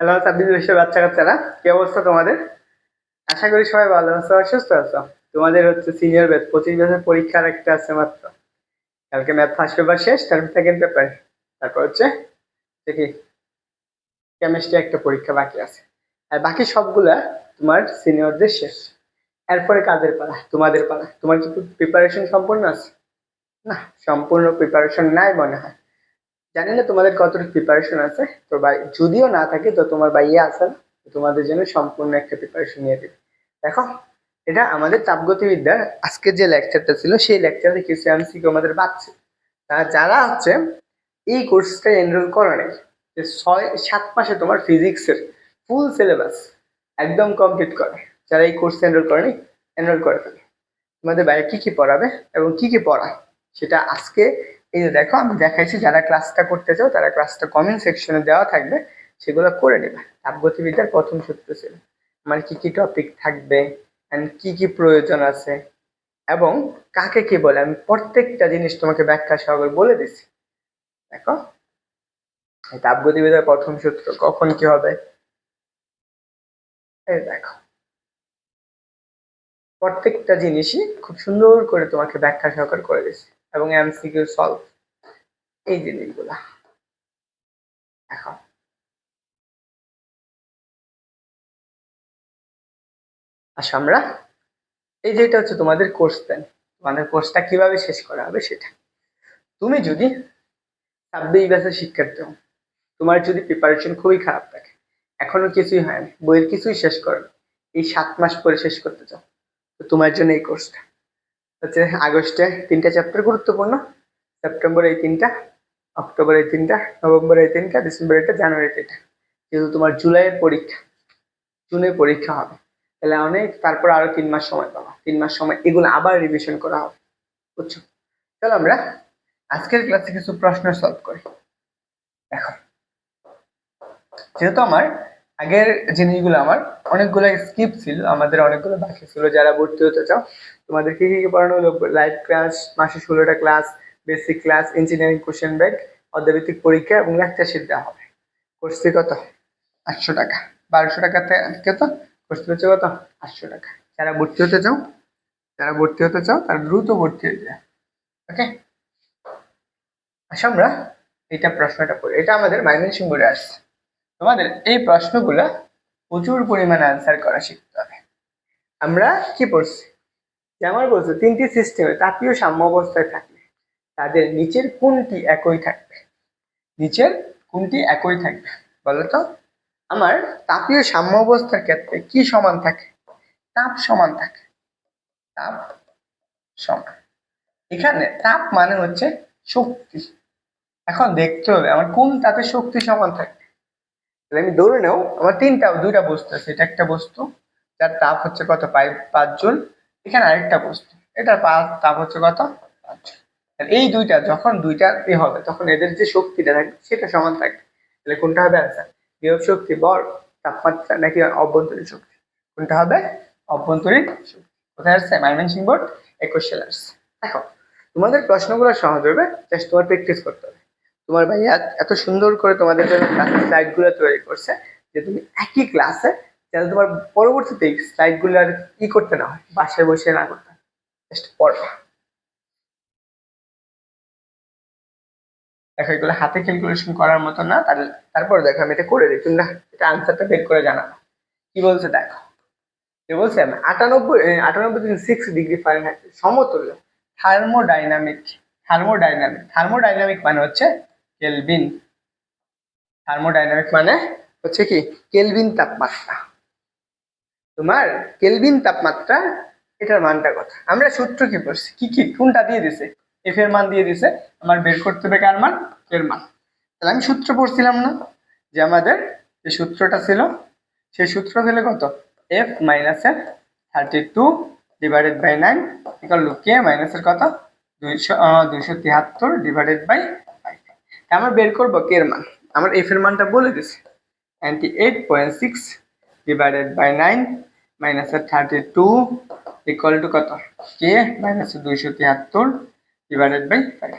Hello ছাব্বিশ বছর বাচ্চা কাচ্চারা কি অবস্থা তোমাদের? আশা করি সবাই ভালো আছো আর সুস্থ আছো। তোমাদের হচ্ছে সিনিয়র ব্যাচ পঁচিশ বছর পরীক্ষার একটা আছে মাত্র। কালকে ম্যাথ ফার্স্ট পেপার শেষ, তারপর সেকেন্ড পেপার তারপর হচ্ছে দেখি কেমিস্ট্রি একটা পরীক্ষা বাকি আছে। আর বাকি সবগুলা তোমার সিনিয়রদের শেষ। এরপরে কাদের পালা? তোমাদের পালা? তোমার কি প্রিপারেশন সম্পূর্ণ আছে? না, সম্পূর্ণ প্রিপারেশন নাই মনে হয়। জানি না তোমাদের কতটুকু প্রিপারেশন আছে? তো ভাই, যদিও না থাকে, তো তোমার ভাইয়া না? তোমাদের জন্য সম্পূর্ণ একটা প্রিপারেশন নিয়ে দেবে দেখো, এটা আমাদের তাপগতিবিদ্যার আজকে যে লেকচারটা ছিল, সেই লেকচার লেকচারে কিছু এমসিকিউ আমাদের তারা যারা হচ্ছে এই কোর্সটা এনরোল করে নাই, যে ছয়, সাত মাসে তোমার ফিজিক্সের ফুল সিলেবাস একদম কমপ্লিট করে। যারা এই কোর্সে এনরোল করেনি এনরোল করে ফেলে। তোমাদের বাইরে কি কি পড়াবে এবং কি কি পড়ায়, সেটা আজকে এই যে দেখো, আমি দেখাইছি যারা ক্লাসটা করতে চাও, তারা ক্লাসটা কমেন্ট সেকশনে দেওয়া থাকবে, সেগুলো করে নেবে। তাপগতিবিদ্যার প্রথম সূত্র ছিল। আমার কি কি টপিক থাকবে অ্যান্ড কি কি প্রয়োজন আছে, এবং কাকে কি বলে, আমি প্রত্যেকটা জিনিস তোমাকে ব্যাখ্যা সহকারে বলে দিছি। দেখো তাপগতিবিদ্যার প্রথম সূত্র কখন কি হবে? এই দেখো। প্রত্যেকটা জিনিসই খুব সুন্দর করে তোমাকে ব্যাখ্যা সহকারে করে দিছি। এবং এমসিকিউ সলভ এই জিনিসগুলা। দেখো আচ্ছা আমরা এই যেটা হচ্ছে তোমাদের কোর্স প্ল্যান তোমাদের কোর্সটা কীভাবে শেষ করা হবে সেটা। তুমি যদি ছাব্বিশ ব্যাচের শিক্ষার্থী হও, তোমার যদি প্রিপারেশন খুবই খারাপ থাকে, এখনও কিছুই হয়নি, বইয়ের কিছুই শেষ করো এই সাত মাস পরে শেষ করতে চাও, তো তোমার জন্য এই কোর্সটা হচ্ছে আগস্টে তিনটা চ্যাপ্টার গুরুত্বপূর্ণ। সেপ্টেম্বর এই তিনটা অক্টোবর এই তিনটা নভেম্বর এই তিনটা ডিসেম্বর এটা জানুয়ারিতে এটা যেহেতু তোমার জুলাইয়ের পরীক্ষা জুনে পরীক্ষা হবে। তাহলে অনেক, তারপর আরও তিন মাস সময় পাবো। তিন মাস সময়, এগুলো আবার রিভিশন করা হবে, বুঝছ? চলো আমরা আজকের ক্লাসে কিছু প্রশ্ন সলভ করি। দেখো, যেহেতু আমার আগের জিনিসগুলো আমার, অনেকগুলো স্কিপ ছিল, আমাদের অনেকগুলো বাকি ছিল, যারা ভর্তি হতে চাও, তোমাদের কি কি পড়ানো হলো? লাইভ ক্লাস মাসে ষোলোটা class basic class engineering question bank অর্ধভিত্তিক পরীক্ষা এবং লেকচার শিট দেওয়া হবে। কোর্স কত? আটশো টাকা। বারোশো টাকাতে কত? কোর্স ফি হচ্ছে কত? আটশো টাকা। যারা ভর্তি হতে চাও, যারা ভর্তি হতে চাও, তারা দ্রুত ভর্তি হয়ে যায় ওকে আচ্ছা আমরা এটা প্রশ্নটা পড়ি। এটা আমাদের মাইগ্রেশন বোর্ডে আসছে। তোমাদের এই প্রশ্নগুলো প্রচুর পরিমাণে আনসার করা শিখতে হবে। আমরা কি পড়ছি? যে আমার বলছে, তিনটি সিস্টেমে তাপীয় সাম্য অবস্থায় থাকলে তাদের নিচের কোনটি একই থাকবে? নিচের কোনটি একই থাকবে? বলো তো। আমার তাপীয় সাম্য অবস্থার ক্ষেত্রে কি সমান থাকে? তাপ সমান থাকে। তাপ সমান। এখানে তাপ মানে হচ্ছে শক্তি। এখন দেখতে হবে, আমার কোন তাপের শক্তি সমান থাকবে তাহলে আমি ধরে নেও, আমার তিনটা, দুইটা বস্তু আছে। এটা একটা বস্তু, যার তাপ হচ্ছে কত? পাঁচ পাঁচ জুল। এখানে আরেকটা বস্তু। এটার পা- তাপ হচ্ছে কত? পাঁচ জুল। এই দুইটা, যখন দুইটা এ হবে, তখন এদের যে শক্তিটা থাকবে, সেটা সমান থাকবে। তাহলে কোনটা হবে অ্যান্সার বিভব শক্তি বর তাপমাত্রা, নাকি অভ্যন্তরীণ শক্তি? কোনটা হবে? অভ্যন্তরীণ শক্তি। কোথায় আসছে? মাইমেনসিং বোর্ড, একুশ আসছে দেখো, তোমাদের প্রশ্নগুলো সহজ হবে জাস্ট তোমার প্র্যাকটিস করতে হবে। তোমার ভাইয়া এত সুন্দর করে তোমাদের জন্য ক্লাসের স্লাইডগুলো তৈরি করছে যে তুমি একই ক্লাসে যাতে তোমার পরবর্তীতে স্লাইডগুলো আর ই করতে না হয়, বাসায় বসে না করতে জাস্ট পড়বা দেখো, এগুলো হাতে ক্যালকুলেশন করার মতো না তার তারপর দেখো আমি এটা করে দিই না এটা আনসারটা বের করে জানাব কি বলছে দেখো? যে বলছে, আটানব্বই আটানব্বই সিক্স ডিগ্রি ফারেনহাইট সমতুল্য থার্মোডাইনামিক থার্মোডাইনামিক থার্মোডাইনামিক মানে হচ্ছে কেলভিন। থার্মোডাইনামিক মানে হচ্ছে কি? কেলভিন তাপমাত্রা। তোমার কেলভিন তাপমাত্রা, এটার মানটা কথা। আমরা সূত্র কি পড়ছি? কি কি? কোনটা দিয়ে দিছে? এফ এর মান দিয়ে দিছে। আমার বের করতে হবে কার মান? এর মান। তাহলে আমি সূত্র পড়ছিলাম না যে আমাদের যে সূত্রটা ছিল, সেই সূত্র হলো কত? F minus F thirty two divided by nine equal to K মাইনাসের কত? দুইশো দুইশো তিয়াত্তর ডিভাইডেড বাই আমরা বের করব কে এর মান? আমার এফ এর মানটা বলে দিছে। Ninety eight point six divided by nine মাইনাসের থার্টি টু ইকুয়াল টু কত? কে মাইনাসের দুইশো তিয়াত্তর ডিভাইডেড বাই ফাইভ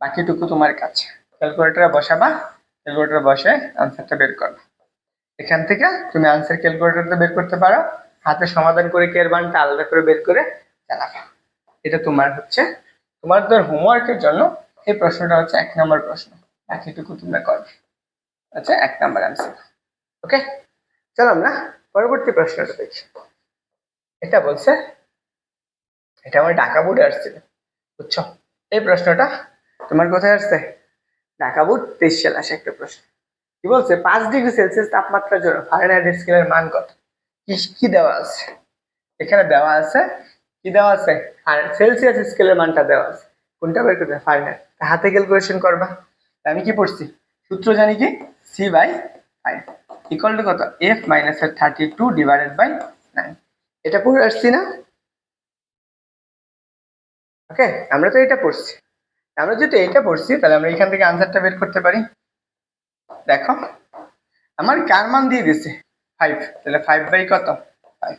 বাকিটুকু তোমার কাছে। ক্যালকুলেটারে বসাবা ক্যালকুলেটারে বসে আনসারটা বের করবা। এখান থেকে তুমি আনসার ক্যালকুলেটরতে বের করতে পারো। হাতে সমাধান করে কে এর মানটা আলাদা করে বের করে জানাবে। এটা তোমার হচ্ছে তোমাদের হোমওয়ার্কের জন্য এই প্রশ্নটা হচ্ছে এক নম্বর প্রশ্ন। বাকিটুকু তোমরা করবে। আচ্ছা এক নম্বর আনসার ওকে চলো আমরা পরবর্তী প্রশ্নটা দেখি। এটা বলছে, এটা আমার ঢাকা বোর্ডে আসছিল, বুঝছ? এই প্রশ্নটা তোমার কোথায় আসছে? ঢাকা বোর্ড তেইশ সালে আসে একটা প্রশ্ন। কি বলছে, পাঁচ ডিগ্রি সেলসিয়াস তাপমাত্রার জন্য ফারেনহাইট স্কেলের মান কত? কি কি দেওয়া আছে? এখানে দেওয়া আছে, কি দেওয়া আছে? আর সেলসিয়াস স্কেলের মানটা দেওয়া আছে। কোনটা বের করবে? ফারেনহাইট হাতে ক্যালকুলেশন করবা। আমি কি পড়ছি? সূত্র জানি কি? C by five equal to কত? এফ মাইনাস এর thirty two divided by nine এটা পড়ে আসছি না? ওকে আমরা তো এটা পড়ছি। আমরা যেহেতু এটা পড়ছি, তাহলে আমরা এখান থেকে আনসারটা বের করতে পারি। দেখো, আমার কার মান দিয়ে দিছে ফাইভ তাহলে ফাইভ বাই কত? ফাইভ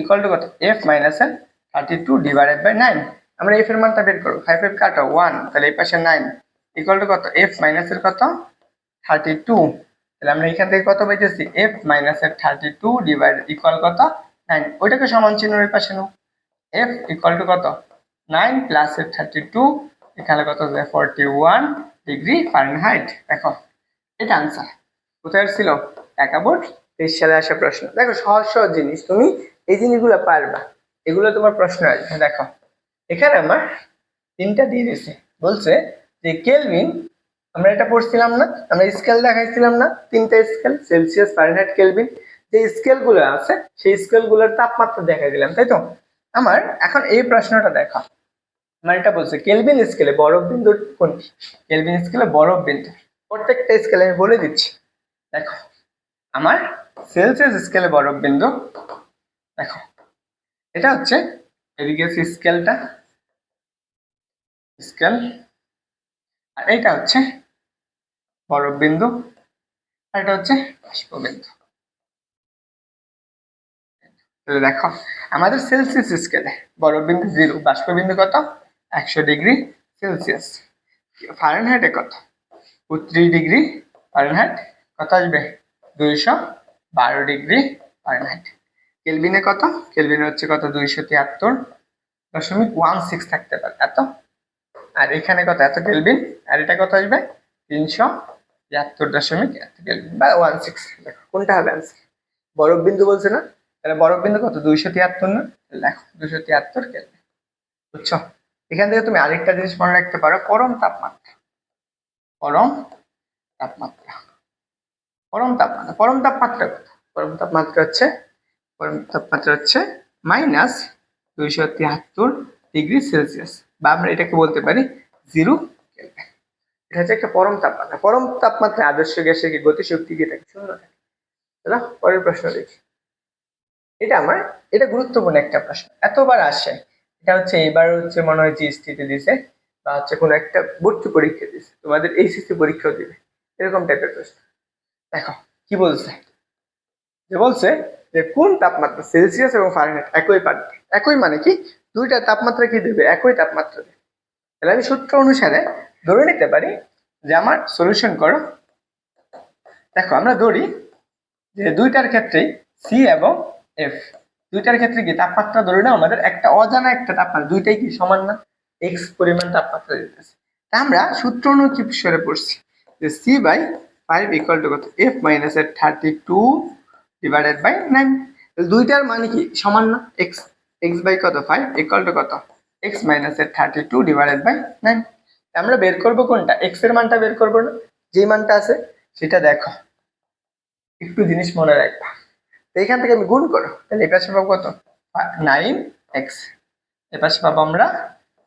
ইকুয়াল টু কত? এফ মাইনাস এর thirty two divided by nine আমরা এফ এর মানটা বের করব। ফাইভ ফাইভ কাটো ওয়ান তাহলে এই পাশে নাইন ইকুয়াল টু কত? এফ মাইনাস এর কত? থার্টি টু তাহলে আমরা এখান থেকে কত পাইতেছি এফ মাইনাস এর থার্টি টু ডিভাইড ইকুয়াল কত? নাইন ওইটাকে সমান চিহ্ন ওই পাশে নাও এফ ইকুয়াল টু কত? নাইন প্লাস এর থার্টি টু এখানে কত? যায় ফর্টি ওয়ান ডিগ্রি ফারেনহাইট দেখো, এটা আনসার কোথায় ছিল? একা বোর্ড তেইশ সালে আসা প্রশ্ন। দেখো, সহজ সহজ জিনিস। তুমি এই জিনিসগুলো পারবা। এগুলো তোমার প্রশ্ন আসবে। দেখো, এখানে আমার তিনটা দিয়ে দিয়েছে। বলছে যে কেলভিন আমরা এটা পড়ছিলাম না, আমরা স্কেল দেখাইছিলাম না, তিনটা স্কেল সেলসিয়াস ফারেনহাইট কেলভিন যে স্কেলগুলো আছে, সেই স্কেলগুলোর তাপমাত্রা দেখাই দিলাম, তাই তো? আমার এখন এই প্রশ্নটা দেখা। আমার এটা বলছে কেলভিন স্কেলে বরফ বিন্দু কোনটি কেলভিন স্কেলে বরফ বিন্দু। প্রত্যেকটা স্কেলে আমি বলে দিচ্ছি। দেখো, আমার সেলসিয়াস স্কেলে বরফ বিন্দু, দেখো, এটা হচ্ছে এদিকে স্কেলটা স্কেল আর এটা হচ্ছে বরফ বিন্দু আর এটা হচ্ছে বাষ্পবিন্দু। তাহলে দেখো, আমাদের সেলসিয়াস স্কেলে বরফ বিন্দু জিরো, বাষ্পবিন্দু কত? একশো ডিগ্রি সেলসিয়াস। ফারেনহাইটে কত? উনত্রিশ ডিগ্রি ফারেনহাইট কত আসবে? দুইশো বারো ডিগ্রি ফারেনহাইট কেলভিনে কত? কেলভিনে হচ্ছে কত? দুইশো তিয়াত্তর দশমিক ওয়ান সিক্স থাকতে পারে। এত আর এখানে কত? এত কেলভিন? আর এটা কত আসবে? তিনশো তিয়াত্তর দশমিক এত কেলভিন বা ওয়ান সিক্স দেখো, কোনটা হবে আনসার বরফ বিন্দু বলছে না? তাহলে বরফ বিন্দু কত? দুইশো তিয়াত্তর না? দেখো, দুইশো তিয়াত্তর কেলভিন। বুঝছ? এখান থেকে তুমি আরেকটা জিনিস মনে রাখতে পারো, পরম তাপমাত্রা। পরম তাপমাত্রা। পরম তাপমাত্রা। পরম তাপমাত্রা কত? পরম তাপমাত্রা হচ্ছে, পরম তাপমাত্রা হচ্ছে মাইনাস দুইশো তিয়াত্তর ডিগ্রি সেলসিয়াস বা আমরা এটাকে বলতে পারি জিরো এটা হচ্ছে একটা পরম তাপমাত্রা। পরম তাপমাত্রা আদর্শ গ্যাসের কি গতিশক্তি কি থাকে শূন্য থাকে চলো পরের প্রশ্ন দেখি। এটা আমার, এটা গুরুত্বপূর্ণ একটা প্রশ্ন। এতবার আসে। এটা হচ্ছে এবার হচ্ছে মনে হয় জিএসটিতে দিছে বা হচ্ছে কোনো একটা ভর্তি পরীক্ষা দিছে। তোমাদের এইচএসসি পরীক্ষাও দিবে। এরকম টাইপের প্রশ্ন। দেখো, কি বলছে? যে বলছে যে কোন তাপমাত্রা সেলসিয়াস এবং ফারেনহাইট একই পারবে একই মানে কি? দুইটা তাপমাত্রা কি দেবে? একই তাপমাত্রা দেবে। তাহলে আমি সূত্র অনুসারে ধরে নিতে পারি যে আমার সলিউশন করো। দেখো, আমরা ধরি যে দুইটার ক্ষেত্রেই সি এবং এফ দুইটার ক্ষেত্রে কি তাপমাত্রা? ধরে না আমাদের একটা অজানা একটা তাপমাত্রা, দুইটাই কি সমান না? এক্স পরিমাণ তাপমাত্রা দিতেছে। তা আমরা সূত্র অনুকিপসরে পড়ছি যে C by five equal to কত? এফ মাইনাস এর thirty two divided by nine দুইটার মানে কি? সমান না? এক্স এক্স বাই কত? ফাইভ ইকুয়াল টু কত? এক্স মাইনাস এর thirty two divided by nine আমরা বের করব কোনটা? এক্সের মানটা বের করব না? যে মানটা আছে, সেটা দেখো। একটু জিনিস মনে রাখবা। এখান থেকে আমি গুণ করো। তাহলে এই পাশে পাবো কত? নাইন এক্স এ পাশে পাবো আমরা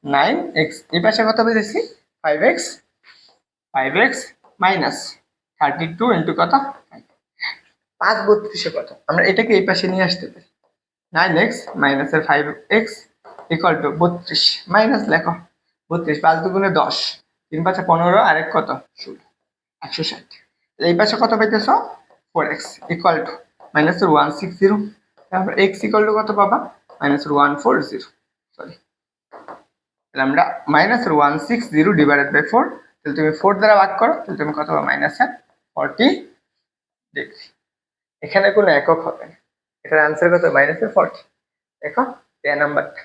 নাইন এক্স এই পাশে কত পেয়েছি five X five X minus thirty two into কত পাঁচ বত্রিশে কত? আমরা এটাকে এই পাশে নিয়ে আসতে পারি। নাইন এক্স মাইনাসের ফাইভ এক্স ইকুয়াল টু বত্রিশ মাইনাস লেখো, বত্রিশ পাঁচ দুগুণে দশ, তিন পাঁচে পনেরো আরেক কত? ষোলো, একশো ষাট। এই পাশে কত পাইতেছ? ফোর এক্স ইকুয়াল টু মাইনাসের ওয়ান সিক্স জিরো তারপর এক্স ইকুয়াল টু কত পাবা? মাইনাসের ওয়ান ফোর জিরো সরি তাহলে আমরা মাইনাসের one six zero divided by four তাহলে তুমি ফোর দ্বারা ভাগ করো, তাহলে তুমি কত পাবা? মাইনাসের ফর্টি ডিগ্রি এখানে কোনো একক হবে না। এটার আনসার কত? মাইনাসের ফর্টি দেখো তেরো নাম্বারটা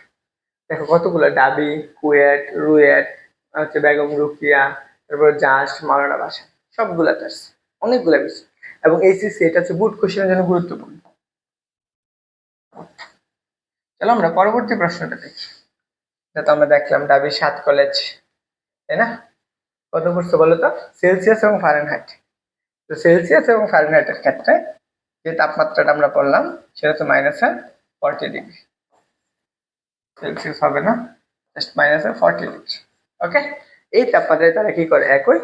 দেখো, কতগুলো? ডাবি, কুয়েট, রুয়েট, হচ্ছে বেগম, রুকিয়া, তারপর জাস মাওলানা বাসা। সবগুলাতে আসছে অনেকগুলো বিষয় এবং এইচএসসি এটা হচ্ছে বুট কোশ্চেনের জন্য গুরুত্বপূর্ণ। চলো আমরা পরবর্তী প্রশ্নটা দেখি। তো আমরা দেখলাম, ডাবি সাত কলেজ তাই না? কত করছে বলো তো? সেলসিয়াস এবং ফারেনহাইট তো সেলসিয়াস এবং ফারেনহাইটের ক্ষেত্রে যে তাপমাত্রাটা আমরা পড়লাম, সেটা হচ্ছে মাইনাসে ফর্টি ডিগ্রি সেলসিয়াস হবে না জাস্ট মাইনাস মাইনাসে ফর্টি ডিগ্রি ওকে এই তাপমাত্রায় তারা কি করে? একই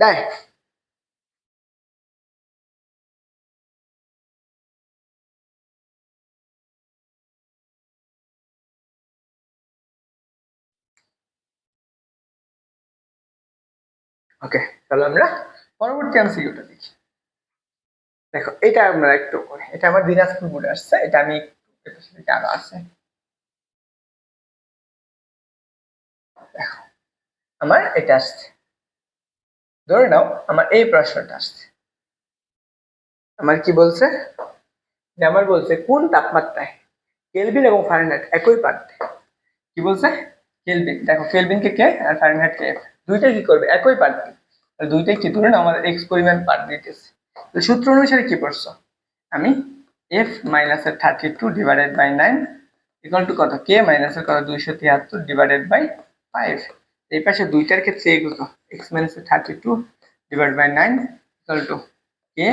দেয়। ওকে তাহলে আমরা পরবর্তী এমসিকিউটা দেখি। দেখো, এটা আমরা একটু করি। এটা আমার দিনাজপুর বোর্ডে আসছে, এটা আমি একটু আরও আছে। আমার এটা আসছে। ধরে নাও, আমার এই প্রশ্নটা আসছে। আমার কি বলছে? যে আমার বলছে, কোন তাপমাত্রায় কেলভিন এবং ফারেনহাইট একই পার্থে কি বলছে? কেলভিন। দেখো কেলভিনকে কে আর ফারেনহাইট কে দুইটাই কি করবে? একই পার্থে দুইটাই কি? ধরে নাও, আমাদের এক্স পরিমাণ পার্ট দিতেছে। তো সূত্র অনুসারে কি পড়ছো আমি এফ মাইনাসের thirty two divided by nine equal to কত? কে মাইনাসের কত? দুইশো তিয়াত্তর ডিভাইডেড বাই ফাইভ এই পাশে দুইটার ক্ষেত্রে কত? এক্স মাইনাসের thirty two divide by nine equal to K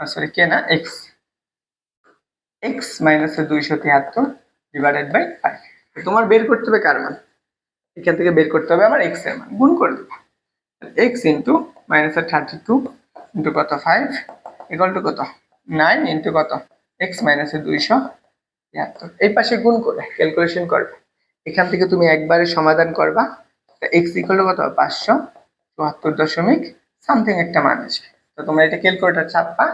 sorry কে না এক্স এক্স মাইনাসের দুইশো তিয়াত্তর ডিভাইডেড বাই ফাইভ তোমার বের করতে হবে কার মান? এখান থেকে বের করতে হবে আমার এক্সের মান। গুণ করে দেবো। এক্স ইন্টু মাইনাসের থার্টি টু ইন্টু কত? ফাইভ ইকাল টু কত? নাইন ইন্টু কত? এক্স মাইনাসের দুইশো তিয়াত্তর। এই পাশে গুণ করে ক্যালকুলেশন করবে। এখান থেকে তুমি একবারে সমাধান করবা। এক্স ইকাল টু কত? পাঁচশো চুয়াত্তর দশমিক সামথিং একটা মান আসবে। তো তোমরা এটা ক্যালকুলেটার চাপবা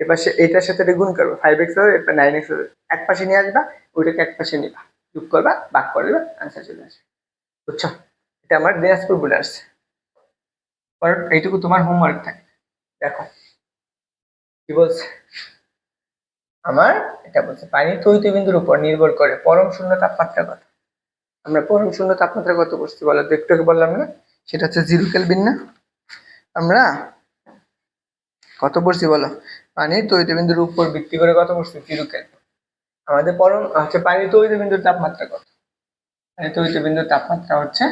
এপাশে এটার সাথে গুণ করবে। ফাইভ এক্স হবে এরপর নাইন এক্স হবে এক পাশে নিয়ে আসবা, ওইটাকে এক পাশে নিবা। যোগ করবা বাক করে দেবে আনসার চলে আসবে। বুঝছ? এটা আমার দিনাজপুর আসছে এইটুকু তোমার হোমওয়ার্ক থাকে। দেখো। কি বলছে? আমার এটা বলছে, পানি তৈরি বিন্দুর উপর নির্ভর করে পরম শূন্য তাপমাত্রা কত আমরা পরম শূন্য তাপমাত্রা কত করছি বলো একটু বললাম না, সেটা হচ্ছে জিরো কেলভিন না। আমরা কত পড়ছি বলো? পানির তৈরি বিন্দুর উপর ভিত্তি করে কত পড়ছি জিরো কেলভিন। আমাদের পরম হচ্ছে পানির তৈরি বিন্দুর তাপমাত্রা কত পানির তৈরি বিন্দুর তাপমাত্রা হচ্ছে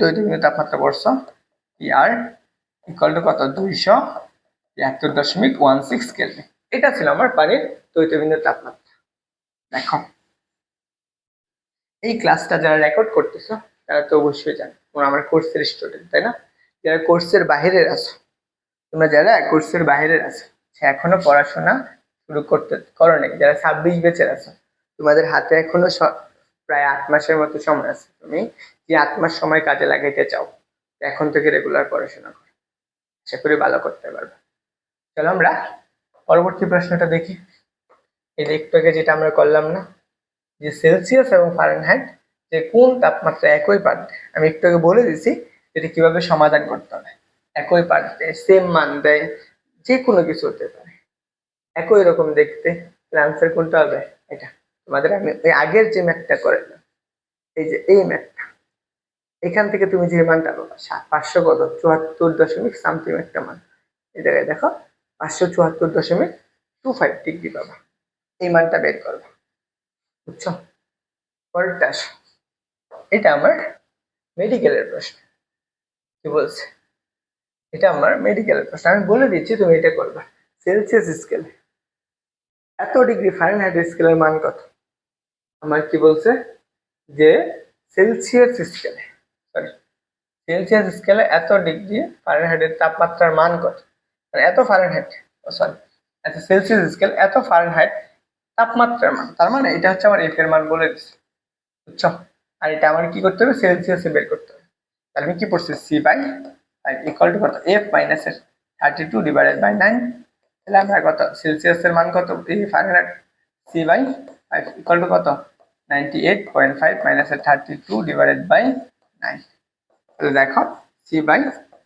তৈরি বিন্দুর তাপমাত্রা পড়ছো। ইয়ার ইকুয়াল টু কত? দুইশো তিয়াত্তর দশমিক ওয়ান সিক্স কেলভিন এটা ছিল আমার পানির তৈতবিন্দুর তাপমাত্রা। দেখো। এই ক্লাসটা যারা রেকর্ড করতেছো, তারা তো অবশ্যই জানো। তোমরা আমার কোর্সের স্টুডেন্ট তাই না? যারা কোর্সের বাহিরের আছো, তোমরা যারা কোর্সের বাহিরের আছো, সে এখনও পড়াশোনা শুরু করতে করো নাই। যারা ছাব্বিশ বেচের আছো, তোমাদের হাতে এখনও প্রায় আট মাসের মতো সময় আছে। তুমি যে আট মাস সময় কাজে লাগাইতে চাও এখন থেকে রেগুলার পড়াশোনা করো। আশা করি ভালো করতে পারবে। চলো আমরা পরবর্তী প্রশ্নটা দেখি। এই যে একটু আগে যেটা আমরা করলাম না, যে সেলসিয়াস এবং ফারেনহাইট, যে কোন তাপমাত্রা একই পার্ট আমি একটু আগে বলে দিছি এটা কীভাবে সমাধান করতে হবে একই পার্ট দেয় সেম মান দেয়, যে কোনো কিছু হতে পারে। একই রকম দেখতে আনসার কোনটা হবে? এটা। তোমাদের আমি ওই আগের যে ম্যাথটা করে এই যে এই ম্যাথটা এখান থেকে তুমি যে মানটা পাবা পাঁচশো কত চুয়াত্তর দশমিক সামথিং একটা মান। এই জায়গায় দেখো, পাঁচশো চুয়াত্তর দশমিক টু ফাইভ ডিগ্রি পাবা। এই মানটা বের করব। বুঝছ? পরেরটা এটা আমার মেডিকেলের প্রশ্ন। কি বলছে? এটা আমার মেডিকেলের প্রশ্ন। আমি বলে দিচ্ছি, তুমি এটা করবে। সেলসিয়াস স্কেলে এত ডিগ্রি ফারেনহাইট স্কেলের মান কত? আমার কি বলছে? যে সেলসিয়াস স্কেলে সরি সেলসিয়াস স্কেলে এত ডিগ্রি ফারেনহাইটের তাপমাত্রার মান কত? মানে এত ফারেনহাইট ও সরি এত সেলসিয়াস স্কেল এত ফারেনহাইট তাপমাত্রার মান। তার মানে এটা হচ্ছে আমার এফ এর মান বলে দিচ্ছে বুঝছ? আর এটা আমার কি করতে হবে? সেলসিয়াসে বের করতে হবে। তাহলে আমি কি পড়ছি? C by five equal to কত? এফ মাইনাসের thirty two divided by nine তাহলে আমরা কত? সেলসিয়াসের মান কত? Fahrenheit C by five equal to কত? নাইনটি এইট পয়েন্ট ফাইভ মাইনাসের thirty two divided by nine তাহলে দেখো C by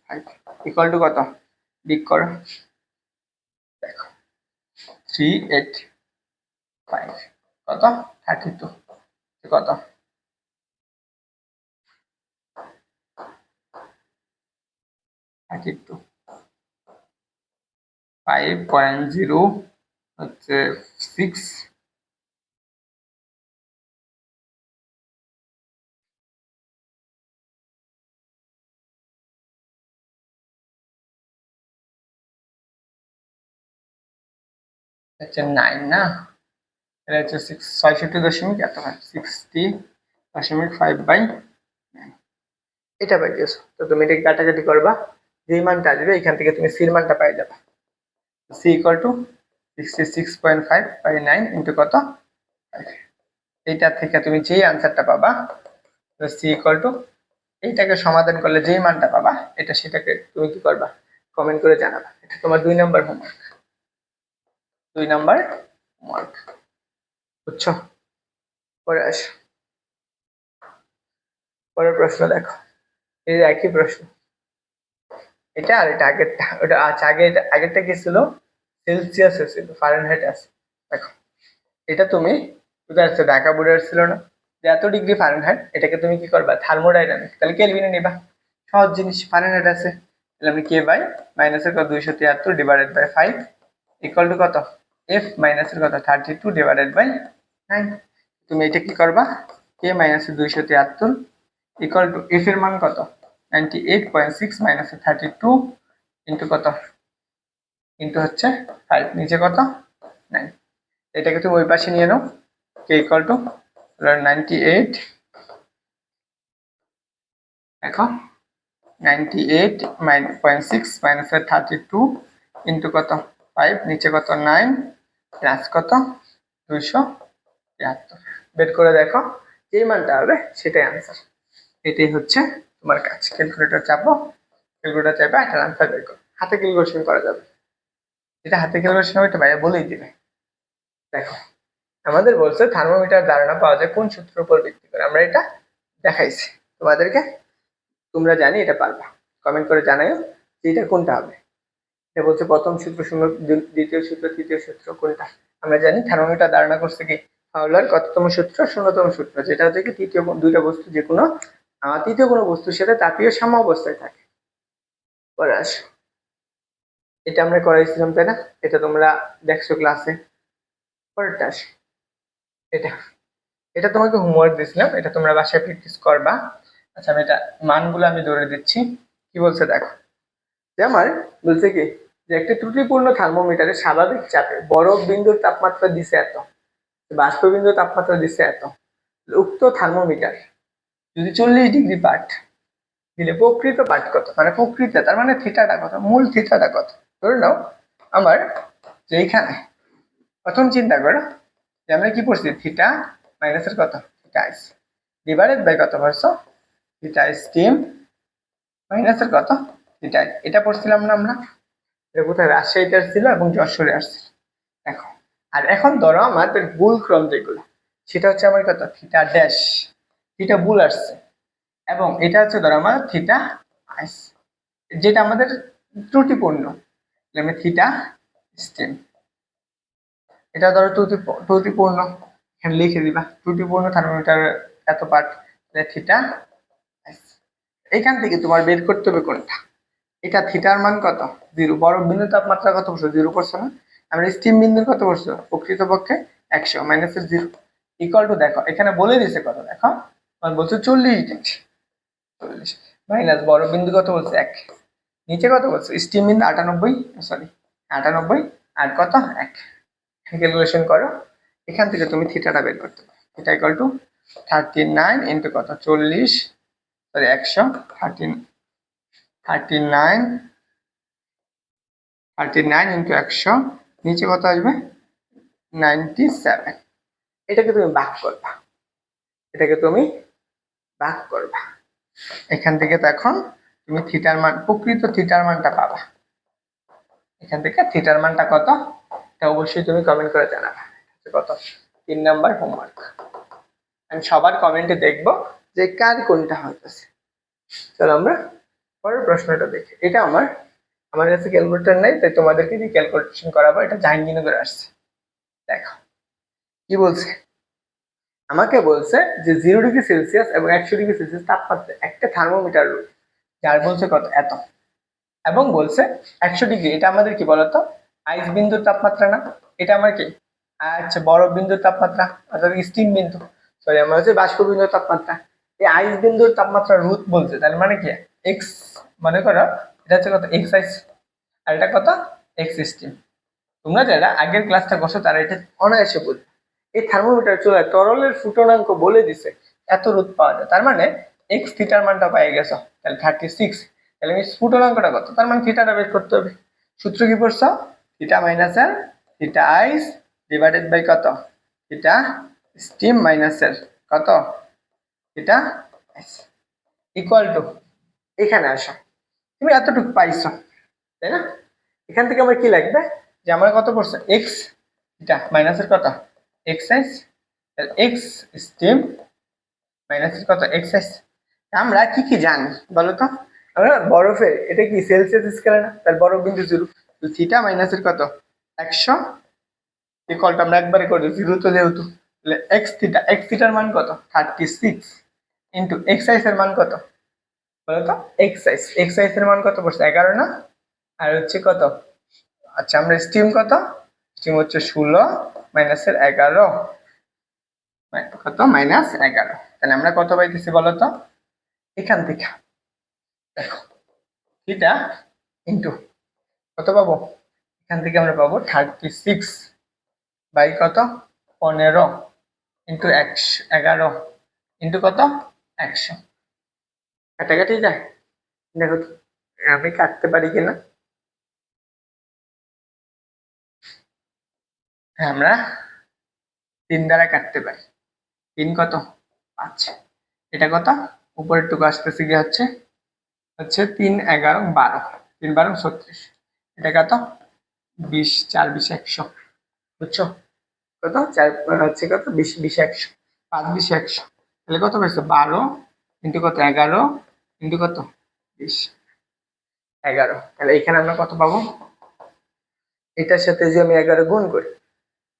five equal to কত? বিগ করো। দেখো থ্রি এইট ফাইভ কত? থার্টি টু কত? Thirty two five point zero হচ্ছে সিক্স হচ্ছে নাইন না? এটা হচ্ছে সিক্স ছয়ষট্টি দশমিক, এত হয় সিক্সটি দশমিক ফাইভ বাই এটা পাই গেছো তো তুমি এটা কাটাকাটি করবা, যেই মানটা আসবে, এখান থেকে তুমি সির মানটা পাই যাবে। C equal to sixty six point five by nine into কত এইটা থেকে তুমি যেই আনসারটা পাবা সি ইকুয়াল টু এইটাকে সমাধান করলে যেই মানটা পাবা, এটা সেটাকে তুমি কি করবা কমেন্ট করে জানাবা। এটা তোমার দুই নাম্বার হোমওয়ার্ক দুই নাম্বার মার্ক বুঝছ? পরে আসো। পরের প্রশ্ন দেখো। এই একই প্রশ্ন। এটা আর এটা আগেরটা। ওটা আচ্ছা আগে আগেরটা কি ছিল? সেলসিয়াস ছিল ফারেনহাইট আছে। দেখো। এটা তুমি আসছে ঢাকা বোর্ডে ছিল না। যে এত ডিগ্রি ফারেনহাইট এটাকে তুমি কি করবা? থার্মোডাইনামিক তাহলে কেলভিনে নিবা? সহজ জিনিস ফারেনহাইট আছে। তাহলে আমি কে বাই মাইনাসের কত দুইশো তিয়াত্তর divided by five equal to কত? এফ মাইনাসের কথা thirty two divided by nine তুমি এটা কি করবা? কে মাইনাসের দুইশো তিয়াত্তর ইকুয়াল টু এফ এর মান কত? Ninety eight point six minus thirty two into কত? ইন্টু হচ্ছে ফাইভ নিচে কত? নাইন এটাকে তুমি ওই পাশে নিয়ে নাও। কে ইকুয়াল টু নাইনটি এইট দেখো ninety eight point six minus thirty two into কত? ফাইভ নিচে কত? নাইন প্লাস কত? দুইশো তিয়াত্তর। বের করে দেখো, যেই মানটা হবে সেটাই আনসার এটাই হচ্ছে তোমার কাজ। ক্যালকুলেটর চাপো ক্যালকুলেটর চাপে একটা আনসার বের করো। হাতে ক্যালকুলেশন করা যাবে। যেটা হাতে ক্যালকুলেশন হবে, এটা ভাইয়া বলেই দিবে। দেখো, আমাদের বলছে থার্মোমিটার ধারণা পাওয়া যায় কোন সূত্রের উপর ভিত্তি করে। আমরা এটা দেখাইছি। তোমাদেরকে তোমরা জানি এটা পারবা। কমেন্ট করে জানাইও যে এটা কোনটা হবে। এটা বলছে, প্রথম সূত্র শূন্য দ্বিতীয় সূত্র, তৃতীয় সূত্র, কোনটা? আমরা জানি থার্মোমিটার ধারণা করছে কি, ফাউলার কততম সূত্র, শূন্যতম সূত্র, যেটা হচ্ছে কি তৃতীয় দুইটা বস্তু যে কোনো তৃতীয় কোনো বস্তুর সাথে তাপীয় সাম্য অবস্থায় থাকে। পরে এটা আমরা করাইছিলাম, তাই না? এটা তোমরা দেখছ ক্লাসে। পরেরটা আসো এটা এটা তোমাকে হোমওয়ার্ক দিয়েছিলাম, এটা তোমরা বাসায় প্র্যাকটিস করবা। আচ্ছা আমি এটা মানগুলো আমি ধরে দিচ্ছি। কি বলছে, দেখো। যে আমার বলছে কি যে একটি ত্রুটিপূর্ণ থার্মোমিটারে স্বাভাবিক চাপে বরফ বিন্দুর তাপমাত্রা দিছে এত বাষ্প বিন্দুর তাপমাত্রা দিছে এত। উক্ত থার্মোমিটার যদি চল্লিশ ডিগ্রি পাঠ দিলে প্রকৃত পাঠ কত? মানে প্রকৃত তার মানে থিটাটা কত? মূল থিটাটা কত? ধরে নাও, আমার যে এইখানে, প্রথম চিন্তা করো যে আমরা কি পড়ছি? থিটা মাইনাসের কত? থিটা আইস ডিভাইডেড বাই কত পারছ থিটা স্টিম মাইনাসের কত? থিটা আইস এটা পড়ছিলাম না আমরা? কোথায়? রাজশাহীতে আসছিল এবং যশোরে আসছিল। দেখো, আর এখন ধরো আমার ভুল ক্রম যেগুলো, সেটা হচ্ছে আমার কত? Theta dash. থিটা ভুল আসছে। এবং এটা হচ্ছে ধরো আমার থিটা আইস। যেটা আমাদের ত্রুটিপূর্ণ। আমি থিটা স্টেম। এটা ধরো ত্রুটি, ত্রুটিপূর্ণ। এখানে লিখে দিবা। ত্রুটিপূর্ণ থার্মোমিটার এত পার্ট থিটা এখান থেকে তোমার বের করতে হবে কোনটা? এটা থিটার মান কত? জিরো। বরফ বিন্দু তাপমাত্রা কত পড়ছো জিরো পড়ছো না। আমরা স্টিম বিন্দুর কত পড়ছো প্রকৃতপক্ষে একশো মাইনাসের জিরো। ইকুয়াল টু দেখো, এখানে বলে দিছে কত, দেখো? আমার বলছে চল্লিশ ডিগ্রি। চল্লিশ। মাইনাস বরফ বিন্দু কত বলছে? এক। নিচে কত বলছে? স্টিম বিন্দু আটানব্বই সরি আটানব্বই। আর কত? এক। ক্যালকুলেশন করো। এখান থেকে তুমি থিটাটা বের করতে পারো। Theta equal to thirty nine into কত? চল্লিশ। সরি একশো। Thirteen thirty nine thirty nine into একশো, নিচে কত আসবে? নাইনটি সেভেন এটাকে তুমি ভাগ করবা। এটাকে তুমি ভাগ করবা। এখান থেকে তখন তুমি থিটার মান, প্রকৃত থিটার মানটা পাবা। এখান থেকে থিটার মানটা কত? এটা অবশ্যই তুমি কমেন্ট করে জানাবা। কত? তিন নাম্বার হোমওয়ার্ক আমি সবার কমেন্টে দেখব যে কার কোনটা হইতেছে। চলো আমরা পরের প্রশ্নটা দেখি। এটা আমার আমার কাছে ক্যালকুলেটার নাই, তাই তোমাদেরকে দিয়ে ক্যালকুলেশন করাবো। এটা জাহাঙ্গীরনগর আসছে। দেখো, কি বলছে? আমাকে বলছে যে জিরো ডিগ্রি সেলসিয়াস এবং একশো ডিগ্রি সেলসিয়াস তাপমাত্রা, একটা থার্মোমিটার রুল যার বলছে কত? এত। এবং বলছে একশো ডিগ্রি এটা আমাদের কি বলতো? আইস বিন্দুর তাপমাত্রা না? এটা আমার কি? আচ্ছা বরফ বিন্দুর তাপমাত্রা, অর্থাৎ স্টিম বিন্দু। সরি আমার হচ্ছে বাষ্প বিন্দুর তাপমাত্রা। এই আইস বিন্দুর তাপমাত্রা রুট বলছে, তার মানে কি? এক্স মনে করো, এটা হচ্ছে কত? এক্স আইস আর এটা কত? এক্স স্টিম তোমরা যারা আগের ক্লাসটা করছ তারা এটা অনায়াসে বুঝবে এই থার্মোমিটার চুলায় তরলের ফুটনাঙ্ক বলে দিছে, এত রোদ পাওয়া যায়। তার মানে এক্স থিটার মানটা পেয়ে গেছো। তাহলে থার্টি সিক্স তাহলে এই ফুটনাঙ্কটা কত? তার মানে থিটাটা বের করতে হবে। সূত্র কি পড়ছো? থিটা মাইনাস এর থিটা আইস ডিভাইডেড বাই কত? থিটা স্টিম মাইনাস এর কত? থিটা ইকুয়াল টু এখানে আসো। তুমি এতটুকু পাইছো, তাই না? এখান থেকে আমার কি লাগবে? যে আমার কত পড়ছে? এক্স এটা মাইনাসের কত? এক্সাইজ এক্স স্টিম মাইনাসের কত? এক্সাইজ আমরা কি কি জানি, বলো তো? আমরা বরফের, এটা কি সেলসিয়াস স্কেলে না? তার বরফ বিন্দু জিরো থিটা মাইনাসের কত? একশো। এই কলটা আমরা একবারে করে জিরো তো যেহেতু। তাহলে এক্স থিটা এক্স থিটার মান কত? থার্টি সিক্স ইন্টু এক্সাইজ এর মান কত? বলো তো? এক্সাইজ এক্সাইজ এর মান কত পড়ছে? এগারো না? আর হচ্ছে কত? আচ্ছা আমরা স্টিম কত? স্টিম হচ্ছে ষোলো মাইনাসের এগারো। কত? মাইনাস এগারো। তাহলে আমরা কত পাইতেছি বলো তো? এখান থেকে। দেখো থিটা ইন্টু কত পাবো? এখান থেকে আমরা পাবো থার্টি সিক্স বাই কত? পনেরো ইন্টু একশো এগারো ইন্টু কত? একশো। কাটাকাটি যায়। দেখো আমি কাটতে পারি কিনা? হ্যাঁ আমরা তিন দ্বারা কাটতে পারি। তিন কত? পাঁচ। এটা কত? উপরের টুকু আসতেছে গিয়ে হচ্ছে? হচ্ছে তিন এগারো বারো। তিন বারো ছত্রিশ। এটা কত? বিশ, চার বিশ একশো। বুঝছ? কত? চার, হচ্ছে কত? বিশ বিশ একশো। পাঁচ বিশ একশো। তাহলে কত পেয়েছে বারো কিন্তু কত? এগারো। ইন্টু কত? বিশ। এগারো। তাহলে এখানে আমরা কত পাবো? এটার সাথে যে আমি এগারো গুণ করি,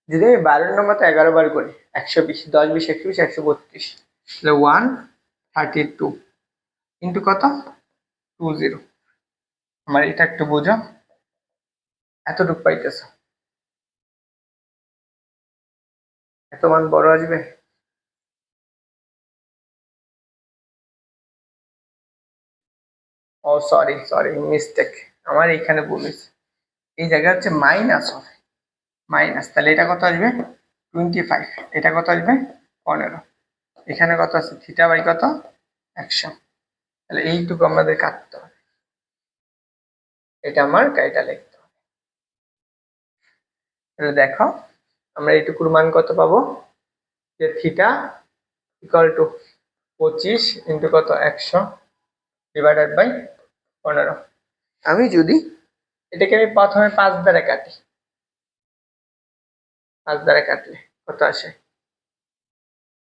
যদি আমি বারোর নম্বর তো এগারো বার করি, একশো বিশ, দশ বিশ একশো বিশ একশো বত্রিশ, তাহলে ওয়ান থার্টি টু ইন্টু কত? টু জিরো আমার এটা একটু বোঝো। এতটুকু পাইতেছ। এত মান বড় আসবে? ও সরি সরি মিস্টেক আমার এখানে বলিস এই জায়গা হচ্ছে মাইনাস হবে। মাইনাস তাহলে এটা কত আসবে? টোয়েন্টি ফাইভ এটা কত আসবে? পনেরো। এখানে কত আছে? থিটা বাই কত? একশো। তাহলে এইটুকু আমাদের কাটতে হবে। এটা আমার কাইটা লিখতে হবে। তাহলে দেখো, আমরা এইটুকুর মান কত পাবো? যে থিটা ইকুয়াল টু পঁচিশ ইন্টু কত? একশো ডিভাইডেড বাই পনেরো। আমি যদি এটাকে আমি প্রথমে পাঁচ দ্বারা কাটি। পাঁচ দ্বারা কাটলে কত আসে?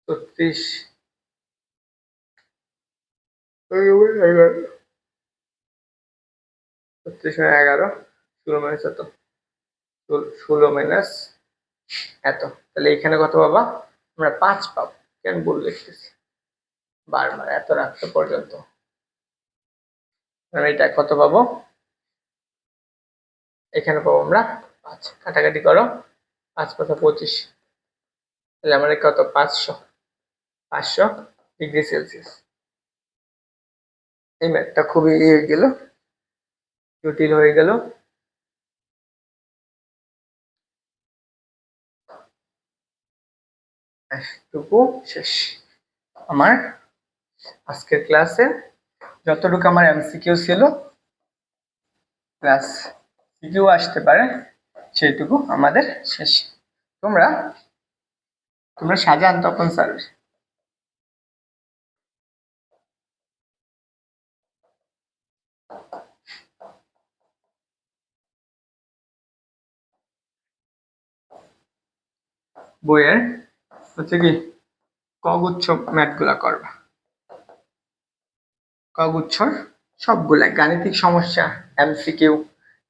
ছত্রিশ। ছত্রিশ মানে এগারো ষোলো মাইনাস এত ষোলো মাইনাস এত। তাহলে এখানে কত পাবা? আমরা পাঁচ পাবো। কেন বল লিখতেছি বারবার এত রাত্র পর্যন্ত। আমি এটা কত পাবো? এখানে পাবো আমরা পাঁচ। কাটাকাটি করো। পাঁচ পাঁচ পঁচিশ। তাহলে আমাদের কত? পাঁচশো। পাঁচশো ডিগ্রি সেলসিয়াস। এই ম্যাথটা খুবই ইয়ে হয়ে গেল। জটিল হয়ে গেল। টুকু শেষ। আমার আজকের ক্লাসে যতটুকু আমার এমসিকিউ ছিল প্লাস সিকিউ আসতে পারে, সেইটুকু আমাদের শেষ। তোমরা তোমরা সাজান তপন স্যার। বইয়ের হচ্ছে কি কগুচ্ছ ম্যাথগুলা করবা। কগুচ্ছর সবগুলা, গাণিতিক সমস্যা এমসিকিউ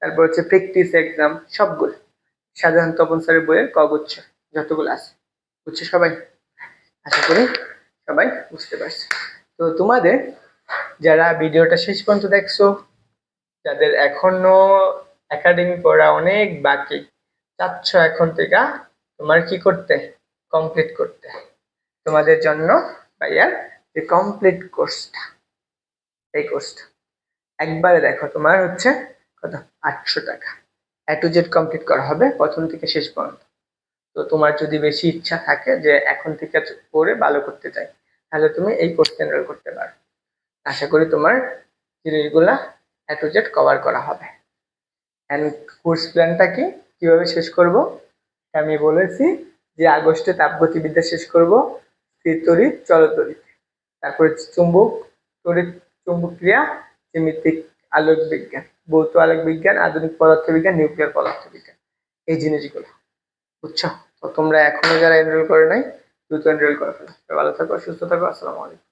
তারপর হচ্ছে প্র্যাকটিস এক্সাম সবগুলো। সাধারণ তপন স্যারের বইয়ের কগুচ্ছ যতগুলো আছে। বুঝছ সবাই? আশা করি সবাই বুঝতে পারছে। তো তোমাদের, যারা ভিডিওটা শেষ পর্যন্ত দেখছ, যাদের এখনও একাডেমি পড়া অনেক বাকি, চাচ্ছ এখন থেকে তোমার কি করতে? কমপ্লিট করতে। তোমাদের জন্য ভাইয়ার যে কমপ্লিট কোর্সটা এই কোর্সটা একবারে দেখো, তোমার হচ্ছে কত? আটশো টাকা। এ টু জেড কমপ্লিট করা হবে প্রথম থেকে শেষ পর্যন্ত। তো তোমার যদি বেশি ইচ্ছা থাকে যে এখন থেকে পড়ে ভালো করতে চাই, তাহলে তুমি এই কোর্সে এনরোল করতে পারো। আশা করি তোমার জিনিসগুলা এ টু জেড কভার করা হবে। অ্যান্ড কোর্স প্ল্যানটা কি? কীভাবে শেষ করব? আমি বলেছি যে আগস্টে তাপগতিবিদ্যা শেষ করব স্থির তড়িৎ চলতড়িৎ তারপরে চুম্বক তড়িৎ চুম্বক জ্যামিতিক আলোক বিজ্ঞান, ভৌত আলোক বিজ্ঞান, আধুনিক পদার্থ বিজ্ঞান নিউক্লিয়ার পদার্থ বিজ্ঞান এই জিনিসগুলো। বুঝছ? তো তোমরা এখনও যারা এনরোল করে নাই, দ্রুত এনরোল করে ফেলো। ভালো থাকো, সুস্থ থাকো, আসসালামু আলাইকুম।